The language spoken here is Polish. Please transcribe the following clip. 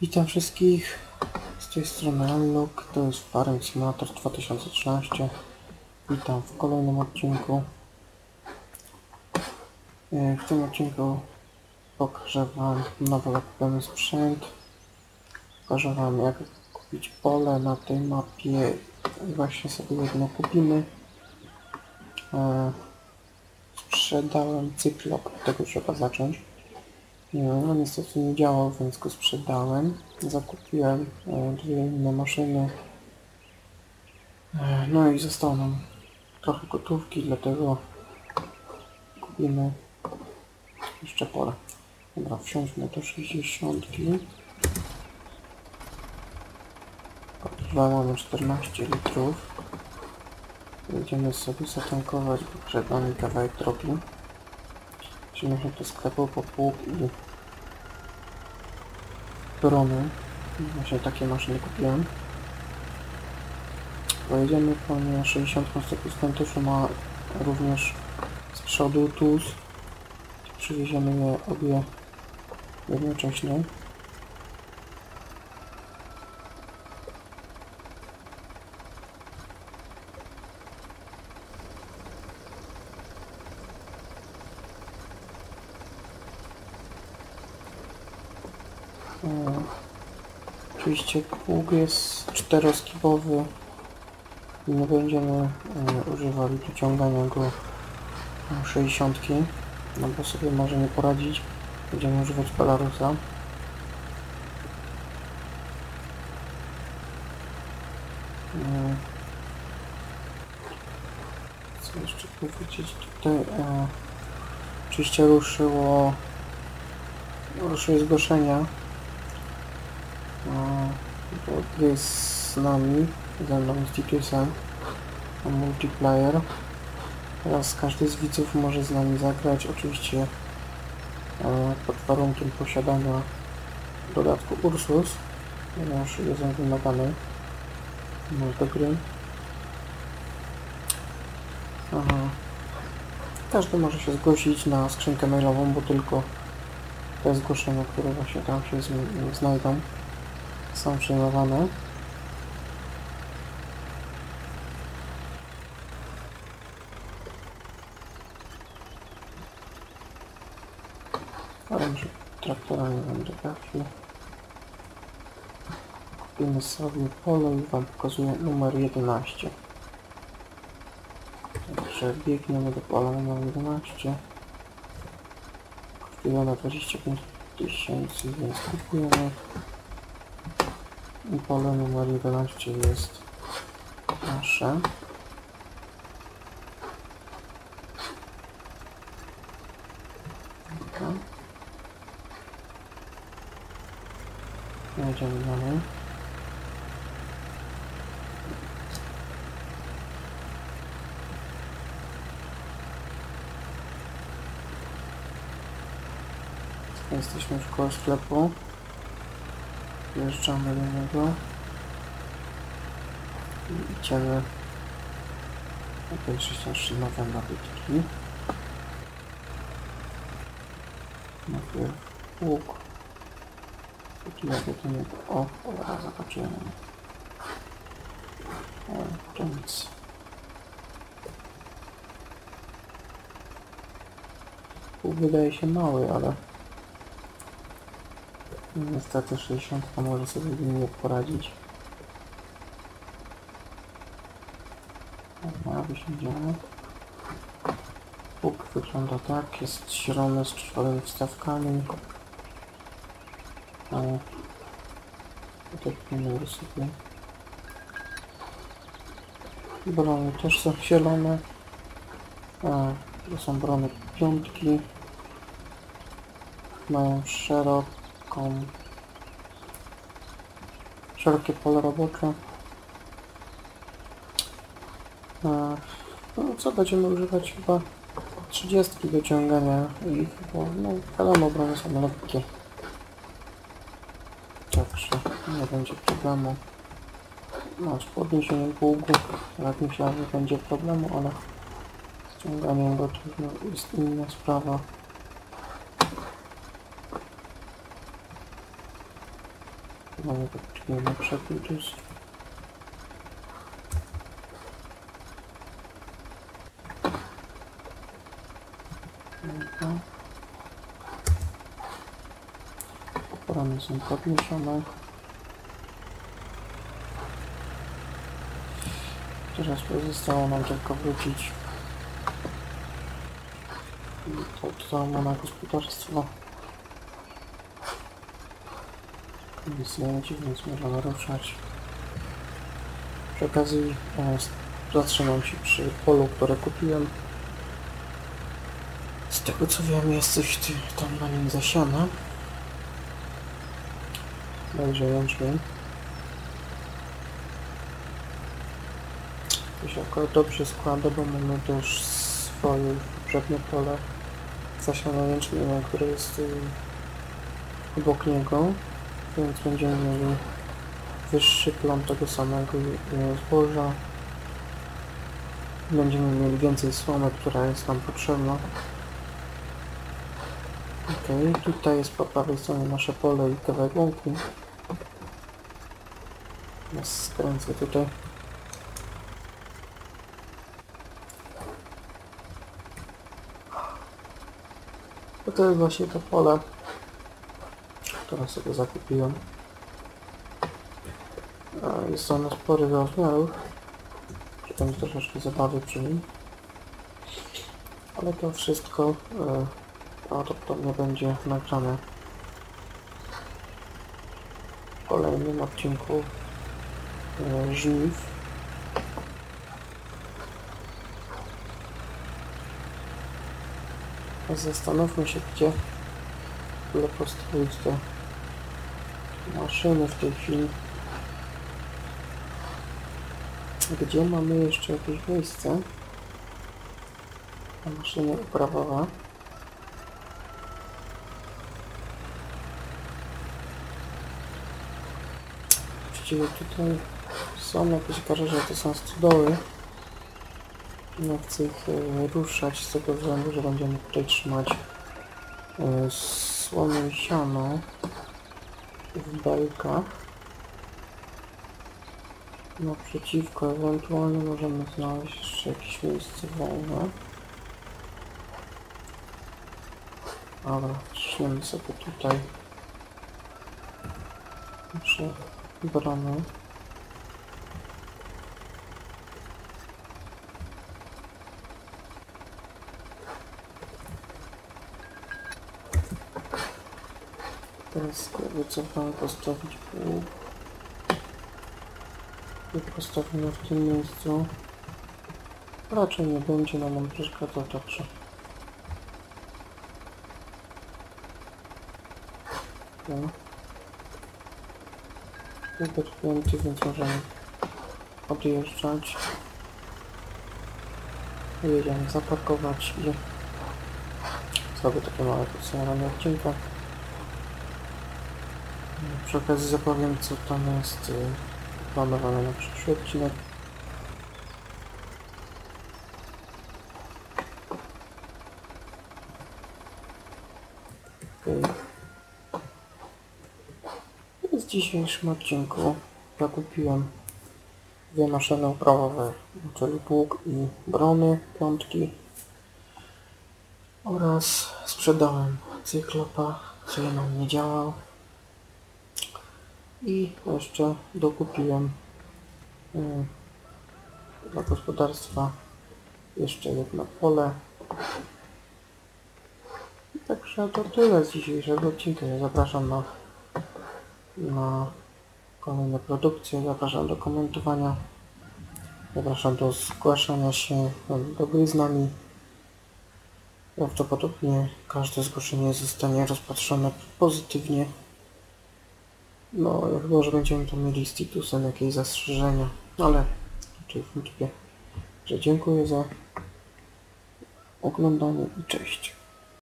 Witam wszystkich. Z tej strony Unlock. To jest Farming Simulator 2013. Witam w kolejnym odcinku. E, W tym odcinku pokażę Wam nowy kupiony sprzęt. Pokażę Wam jak kupić pole na tej mapie. Właśnie sobie jedno kupimy. E, Sprzedałem cyklop, od tego trzeba zacząć. No, niestety nie działał, więc go sprzedałem. Zakupiłem e, dwie inne maszyny. E, no i zostało nam trochę gotówki, dlatego kupimy jeszcze pole. Dobra, wsiądźmy do 60. Paliwa mamy 14 litrów. Będziemy sobie zatankować, bo przed nami kawałek drogi. Musimy się do sklepu po pług i brony. Właśnie takie maszyny kupiłem. Pojedziemy po nie 60 stopni ma również z przodu TUS. Przywieziemy je obie jednocześnie. E, Oczywiście pług jest czteroskibowy i nie będziemy e, używali do ciągania go 60, no bo sobie może nie poradzić. Będziemy używać Belarusa. E, Co jeszcze powiedzieć tutaj? E, Oczywiście ruszyło ruszyły zgłoszenia Z nami, ze mną na multiplayer. Teraz każdy z widzów może z nami zagrać, oczywiście e, pod warunkiem posiadania dodatku Ursus, ponieważ jest on wymagany do gry. Aha. Każdy może się zgłosić na skrzynkę mailową, bo tylko te zgłoszenia, które właśnie tam się znajdą, są przyjmowane. Oręże traktora nie będę trafił. Kupimy sobie pole i Wam pokazuję numer 11. Także biegniemy do pola numer 11. Kosztuje na 25 tysięcy, więc kupujemy. I pole numer 11 jest nasze. Jedziemy dalej. Jesteśmy już koło sklepu. Wjeżdżamy do niego. I idziemy na ten 63 nowe nabytki. Najpierw łuk. Taki jakby to nie było. O, cholera, zobaczyłem. O, to nic. Łuk wydaje się mały, ale Niestety 60 może sobie nie poradzić. Dobra, wysiądziemy. Puk wygląda tak, jest zielony z czerwonymi wstawkami. O, tutaj numery sobie. Brony też są zielone. A, to są brony piątki. Mają szeroką szerokie pole robocze. E, No co będziemy używać chyba 30 do ciągania ich, bo no wiadomo, brony są lekkie. Także nie będzie problemu. No, z podniesieniem pługu, jak myślałem, że będzie problemu, ale ciąganiem go to no, jest inna sprawa. Mamy na przepięć. Dobra. Rany są podmieszane. Teraz pozostało nam tylko wrócić do domu na gospodarstwo. Komisjenci, więc możemy ruszać. Przy okazji e, zatrzymam się przy polu, które kupiłem. Z tego co wiem jest coś tam na nim zasiane. Dobrze, jęczmień. To się akurat dobrze składa, bo mamy też swoje poprzednie pole zasiane jęczmienia, które jest y, obok niego, więc będziemy mieli wyższy plon tego samego zboża. Będziemy mieli więcej słomy, która jest nam potrzebna. Okej, tutaj jest po prawej stronie nasze pole i kawałek łąki. Skręcę tutaj. To jest właśnie to pole, które sobie zakupiłem. Jest ono sporych rozmiarów. Będzie troszeczkę zabawy przy nim. Ale to wszystko e, prawdopodobnie będzie nagrane w kolejnym odcinku e, żniw. Zastanówmy się, gdzie ogóle postawić te maszyny w tej chwili. Gdzie mamy jeszcze jakieś miejsce maszyny uprawowe? Właściwie tutaj są jakieś paraże, że to są stodoły. Nie chcę ich e, ruszać z tego względu, że będziemy tutaj trzymać e, słomę i siano w belkach. Naprzeciwko ewentualnie możemy znaleźć jeszcze jakieś miejsce wolne. Dobra, ciśniemy sobie tutaj nasze bramy. Teraz wycofamy postawić pół. I postawimy w tym miejscu. Raczej nie będzie nam on przeszkadzał także. No. Pięty, więc możemy odjeżdżać. Jedziemy zaparkować i zrobię takie małe podsumowanie odcinka. Przy okazji zapowiem co tam jest y, planowane na przyszły odcinek. I W dzisiejszym odcinku zakupiłem dwie maszyny uprawowe, czyli pług i brony, piątki oraz sprzedałem cyklopa, co nam nie działał i jeszcze dokupiłem y, dla gospodarstwa jeszcze jedno pole. Także to tyle z dzisiejszego odcinka. Ja zapraszam na, na kolejne produkcje, zapraszam do komentowania, zapraszam do zgłaszania się do gry z nami. Prawdopodobnie każde zgłoszenie zostanie rozpatrzone pozytywnie. No, chyba, że będziemy tam mieli z Titusem jakieś zastrzeżenia, ale raczej wątpię. Że dziękuję za oglądanie i cześć.